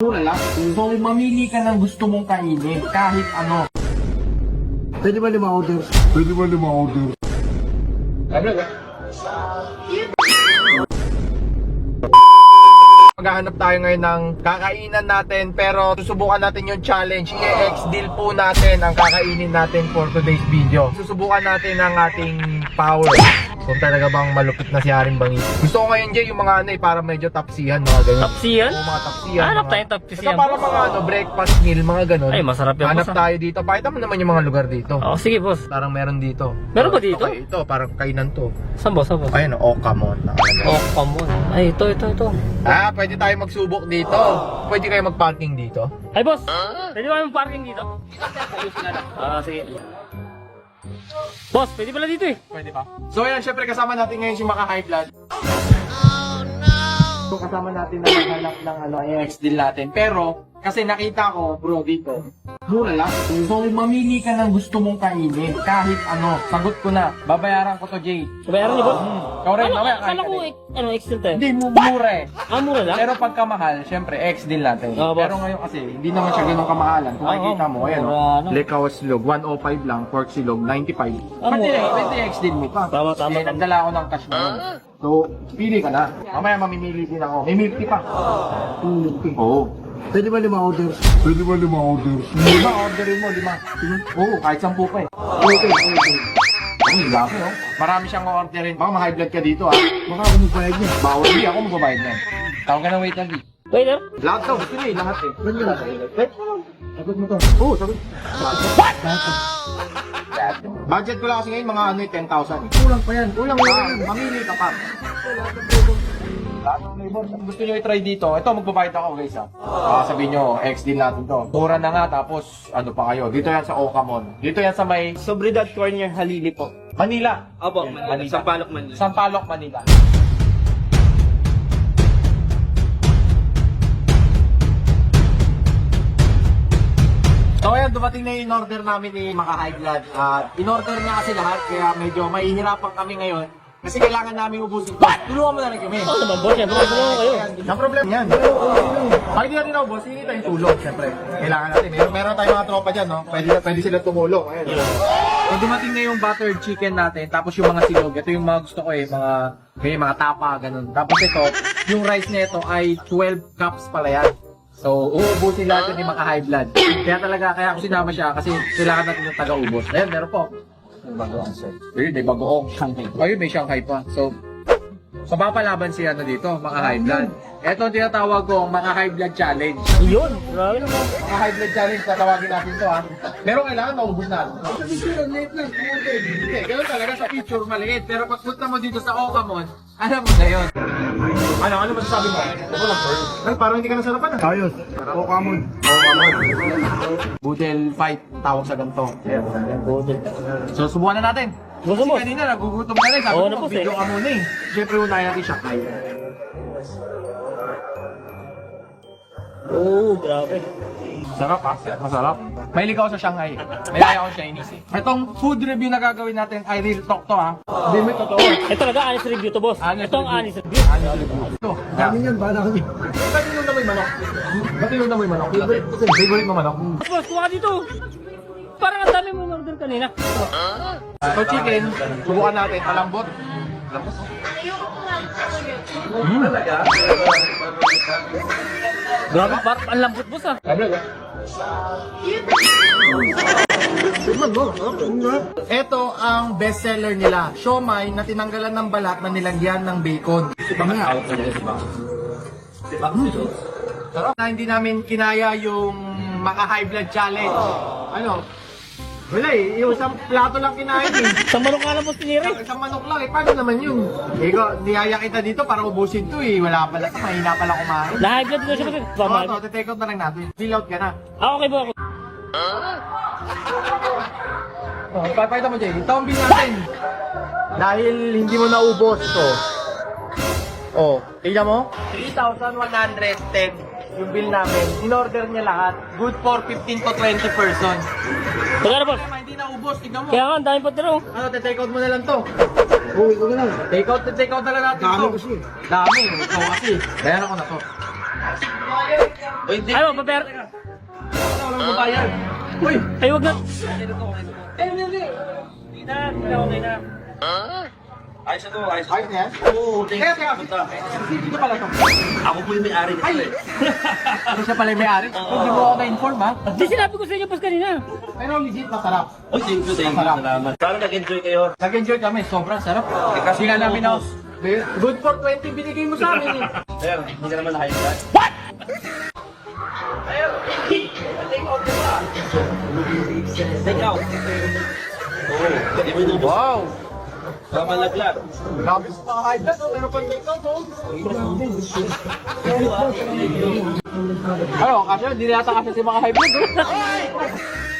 Mura lang. So, mamili ka ng gusto mong kainin kahit ano. Pwede ba lima order? Pwede ba lima order? Maghahanap tayo ngayon ng kakainan natin pero susubukan natin yung challenge. I-X deal po natin ang kakainin natin for today's video. Susubukan natin ang ating power. Kung talaga bang malupit na si Haring Bangis. Gusto ko ngayon, Jay, yung mga ano eh, para medyo tapsihan, mga ganyan. Tapsiyan? Oo, mga tapsiyan. Hanap mga- tayong tapsiyan, Basta para mga ano, breakfast meal, mga ganun. Ay, masarap yan, Hanap boss, ah. tayo dito. Pakita mo naman yung mga lugar dito. Oh, sige boss. Parang meron dito. Meron ba Ito, dito? Ito, parang kainan to. Saan boss? Saan boss? Ayun, Okamon. nakalagay. Oh, come on. Ay, ito, ito, ito. Ah, pwede tayo magsubok dito. Pwede kayo mag-parking dito. Ay, boss. Pwede ba yung parking dito? Ah, sige. Boss, pwede pala dito eh. Pwede pa. So ayan, syempre kasama natin ngayon si Maka High Blood. So kasama natin na maghanap ng ano, i-ex deal natin. Pero, kasi nakita ko, bro, dito, mura lang. So mamili ka ng gusto mong kainin, kahit ano. Sagot ko na, babayaran ko to, Jay. Bayaran niyo, boss? Ikaw rin, Ano, mamaya akala kain ka ko, din. eh, ano, extra tayo. Hindi, mu- mura eh. Ah, mura lang? Pero pagka mahal, syempre, ex deal natin. Oo, boss. Pero ngayon kasi, hindi naman siya ganun kamahalan. Kung Oo, makikita mo, ayan, mura, oh, ano. lekaw silog, 105 lang, pork silog, 95. Ah, Pwede, mura. pwede ex deal mo pa. Tama, tama, Eh, tama. nagdala ako ng cash ngayon. So, pili ka na. Mamaya mamimili din ako. May milk tea pa. Oo. Pwede ba lima order? Pwede ba lima order? Lima, orderin mo, lima. Oo, kahit sampu pa eh. Okay, okay. Ang laki, oh. Marami siyang orderin. Baka ma-high blood ka dito, ah. Baka ako magbayad niya. Bawal, hindi ako magbabayad na. Tawag ka ng waiter, di. Waiter? Lahat to, gusto niya eh, lahat eh. Pwede ba? Sagot mo to. Oo, sabi. Budget ko lang kasi ngayon mga ano eh, 10,000 eh. Kulang pa yan. Kulang lang, mamili ka pa. Lahat ng flavor. Kung gusto nyo i-try dito, ito magbabayad ako guys ha. Ah, sabihin nyo, ex din natin to. Mura na nga, tapos ano pa kayo. Dito yan sa Okamon. Dito yan sa may Sobridad Corner Halili po. Manila. Opo, Manila. Sampaloc, Manila. Sampaloc, Manila. So ayan, dumating na yung in-order namin ni Maka High Blood. At in-order niya kasi lahat, kaya medyo mahihirapan kami ngayon. Kasi kailangan namin ubusin to. Tulungan mo na rin kami. Oo naman, boss. Siyempre, tulungan kayo. Ang problem yan. Pag hindi natin ubos, hindi tayong tulong, siyempre. Kailangan natin. Meron, meron tayong mga tropa dyan, no? Pwede, pwede sila tumulong. Ayan. So, dumating na yung buttered chicken natin, tapos yung mga silog. Ito yung mga gusto ko eh, mga, may mga tapa, ganun. Tapos ito, yung rice nito ay 12 cups pala yan. So, uubusin lahat yun ni Maka High Blood. Kaya talaga, kaya ako sinama siya kasi kailangan natin yung taga-ubos. Ayan, meron po. Bagoong set. Ayun, may bagoong. Shanghai. Ayun, may Shanghai pa. So, So papalaban siya na dito, mga high blood. Ito ang tinatawag ko, mga high blood challenge. Yun. Grabe naman. Mga high blood challenge, tatawagin natin to ha. Pero kailangan maubos natin. Sa picture, late lang. Hindi, ganun talaga sa picture, maliit. Pero pag punta mo dito sa Okamon, alam mo na yun. Ano, ano masasabi mo? Ako lang, Pearl. Ay, parang hindi ka nasarapan ah. Ayos. Okamon. Okamon. Budel fight, tawag sa ganito. So, subukan na natin. Gusto Kasi kanina, nagugutom ka rin. Sabi Oo, ko, na, boss, video eh. ka muna eh. Siyempre, unahin natin siya kaya. Oo, grabe. Sarap ah, masarap. Mahilig ako sa Shanghai. May ayaw ako Chinese eh. Itong food review na gagawin natin ay real talk to ha. Hindi mo totoo. Ito talaga, honest review to, boss. Honest Ito ang review. honest review. Ano review? Ito. Kami yan, bala kami. Ba't yun na may manok? Ba't yun na may manok? Favorite, favorite mo manok? Boss, kuha dito. Parang ang dami mo order kanina. Ito chicken, subukan natin. Malambot. Lambot. Hmm. Grabe, parang ang lambot, boss ah. Ito ang best seller nila. Siomay na tinanggalan ng balat na nilagyan ng bacon. Sarap na hindi namin kinaya yung maka high blood challenge. Ano? Wala eh, yung isang plato lang kinain eh. Sa manok nga lang boss tinira. Isang, isang manok lang eh, paano naman yun? Ikaw, niyaya kita dito para ubusin to eh. Wala pala, mahina pala kumain. Na-high blood dito siya boss. Oo, Tama. to, take out na lang natin. Fill out ka na. Ah, okay po. Oh, papakita mo, Jay. Ito ang natin. Dahil hindi mo naubos to. Oh, tingnan mo. 3,110 yung bill namin. In-order niya lahat. Good for 15 to 20 persons. Magkano boss? Tama, hindi naubos. Tingnan mo. Kaya nga, ang dami pa tiro. Ano, take out mo na lang to. Uwi ko na lang. Take out, take out na lang natin Dami to. kasi. Dami. Ikaw kasi. Bayaran ko na to. Ay, magbabayar. Walang babayad. Uy! Ay, wag na. Eh, hindi, hindi. Hindi na, hindi na, okay na. Ayos na yan? Oo. Kaya, kaya. Sino pala to? Ako po yung may-ari Ay! Ano siya pala yung may-ari? Hindi mo ako na-inform ha? Di sinabi ko sa inyo pas kanina. Pero legit masarap. Oh, thank you, thank you. Masarap. Salamat. Sana nag-enjoy kayo. Nag-enjoy kami, sobrang sarap. Eh, kasi nga namin ako, good for 20 binigay mo sa amin eh. Sir, hindi ka naman high blood. Take out. Oo, hindi mo inubos. Wow! Tama laglag. Grabe sa meron pang dito, oh. Ano, kasi hindi nata kasi si mga blood, oh.